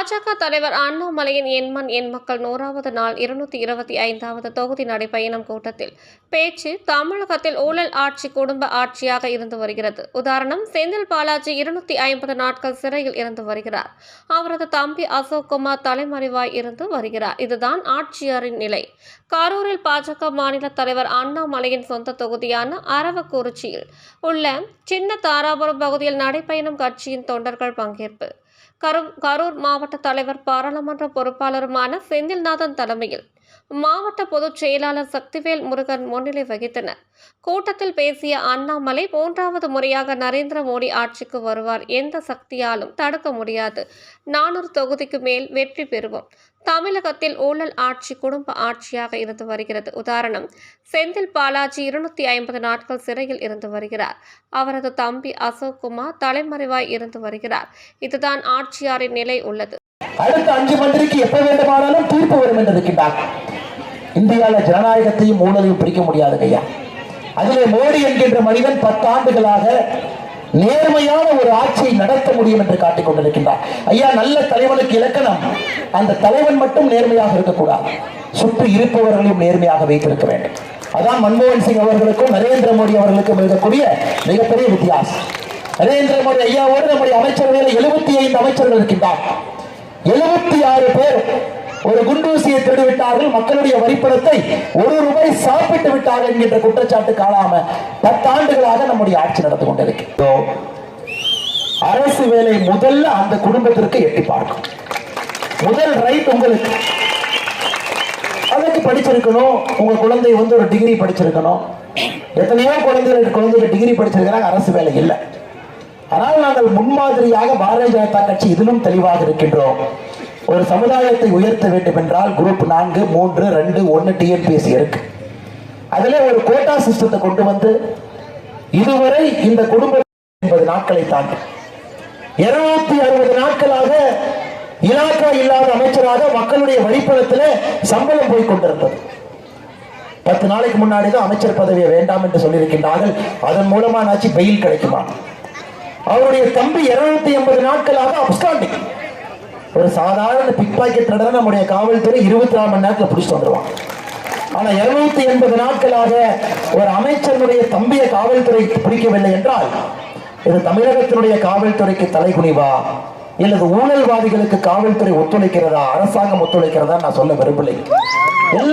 பாஜக தலைவர் அண்ணாமலையின் எண்மண் எண் மக்கள் நூறாவது நாள் இருநூத்தி இருபத்தி ஐந்தாவது தொகுதி நடைபயணம் கூட்டத்தில். பேச்சு தமிழகத்தில் ஊழல் ஆட்சி குடும்ப ஆட்சியாக இருந்து வருகிறது. உதாரணம் செந்தில் பாலாஜி இருநூத்தி ஐம்பது நாட்கள் சிறையில் இருந்து வருகிறார். அவரது தம்பி அசோக் குமார் தலைமறைவாய் இருந்து வருகிறார். இதுதான் ஆட்சியாரின் நிலை. கரூரில் பாஜக மாநில தலைவர் அண்ணாமலையின் சொந்த தொகுதியான அரவக்குறிச்சியில் உள்ள சின்ன தாராபுரம் பகுதியில் நடைபயணம் கட்சியின் தொண்டர்கள் பங்கேற்பு. கரூர் மாவட்ட தலைவர் பாராளுமன்ற பொறுப்பாளருமான செந்தில்நாதன் தலைமையில் மாவட்ட பொதுச் செயலாளர் சக்திவேல் முருகன் முன்னிலை வகித்தனர். கூட்டத்தில் பேசிய அண்ணாமலை மூன்றாவது முறையாக நரேந்திர மோடி ஆட்சிக்கு வருவார். எந்த சக்தியாலும் தடுக்க முடியாது. நானூறு தொகுதிக்கு மேல் வெற்றி பெறுவோம். தமிழகத்தில் ஊழல் ஆட்சி குடும்ப ஆட்சியாக இருந்து வருகிறது. உதாரணம் செந்தில் பாலாஜி இருநூத்தி ஐம்பது நாட்கள் சிறையில் இருந்து வருகிறார். அவரது தம்பி அசோக் குமார் தலைமறைவாய் இருந்து வருகிறார். இதுதான் ஆட்சியாரின் நிலை உள்ளது. அடுத்த அஞ்சு மந்திரிக்கு எப்ப வேண்டுமானாலும் தீர்ப்பு வரும் என்று இருக்கின்றார் இந்தியாவில் ஜனநாயகத்தையும் ஊழலையும் பிடிக்க முடியாது ஐயா. அதிலே மோடி என்கின்ற மனிதன் பத்தாண்டுகளாக நேர்மையான ஒரு ஆட்சியை நடத்த முடியும் என்று காட்டிக் கொண்டிருக்கின்றார். ஐயா நல்ல தலைவனுக்கு இலக்கணம். அந்த தலைவன் மட்டும் நேர்மையாக இருக்கக்கூடாது. சுற்றி இருப்பவர்களையும் நேர்மையாக வைத்திருக்க வேண்டும். அதான் மன்மோகன் சிங் அவர்களுக்கும் நரேந்திர மோடி அவர்களுக்கும் இருக்கக்கூடிய மிகப்பெரிய வித்தியாசம். நரேந்திர மோடி ஐயாவோடு நம்முடைய அமைச்சரவையில் எழுபத்தி ஐந்து அமைச்சர்கள் இருக்கின்றார். எழுபத்தி ஆறு பேர் ஒரு குண்டூசியை திருடிவிட்டார்கள். மக்களுடைய வரிப்பணத்தை ஒரு ரூபாய் சாப்பிட்டு விட்டார்கள் என்கின்ற குற்றச்சாட்டு காணாம பத்தாண்டுகளாக நம்முடைய ஆட்சி நடந்து கொண்டிருக்கிறோம் அரசு வேலை முதல்ல அந்த குடும்பத்திற்கு எட்டி பார்க்கும். முதல் ரைட் உங்களுக்கு. அதுக்கு படிச்சிருக்கணும். உங்க குழந்தை வந்து ஒரு டிகிரி படிச்சிருக்கணும். எத்தனையோ குழந்தைகளுக்கு குழந்தைகள் டிகிரி படிச்சிருக்கிறாங்க. அரசு வேலை இல்லை. ஆனால் நாங்கள் முன்மாதிரியாக பாரதிய ஜனதா கட்சி இதிலும் தெளிவாக இருக்கின்றோம். ஒரு சமுதாயத்தை உயர்த்த வேண்டும் என்றால் குரூப் நான்கு மூன்று ரெண்டு ஒன்று டிஎன்பிஎஸ்சி இருக்கு. அதில் ஒரு கோட்டா சிஸ்டத்தை கொண்டு வந்து இதுவரை இந்த குடும்பம் என்பது நாட்களை தாண்டி இருநூத்தி அறுபது நாட்களாக இலாக்கா இல்லாத அமைச்சராக மக்களுடைய வழிபடத்தில் சம்பளம் போய் கொண்டிருந்தது. பத்து நாளைக்கு முன்னாடி தான் அமைச்சர் பதவியை வேண்டாம் என்று சொல்லியிருக்கின்றார்கள். அதன் மூலமா நாச்சு பெயில் கிடைக்குமா? அவருடைய தம்பி இருநூத்தி எண்பது நாட்களாக அப்ஸ்டாண்டிங் ஒரு சாதாரண பிக் பாக்கெட் நம்முடைய காவல்துறை இருபத்தி நாலு மணி நேரத்தில் பிடிச்சிட்டு வந்துருவான் ஆனா இருநூத்தி எண்பது நாட்களாக ஒரு அமைச்சருடைய தம்பிய காவல்துறை பிடிக்கவில்லை என்றால் இது தமிழகத்தினுடைய காவல்துறைக்கு தலைகுனிவா? இல்லது ஊழல்வாதிகளுக்கு காவல்துறை ஒத்துழைக்கிறதா? அரசாங்கம் ஒத்துழைக்கிறதா நான் சொல்ல விரும்பலை.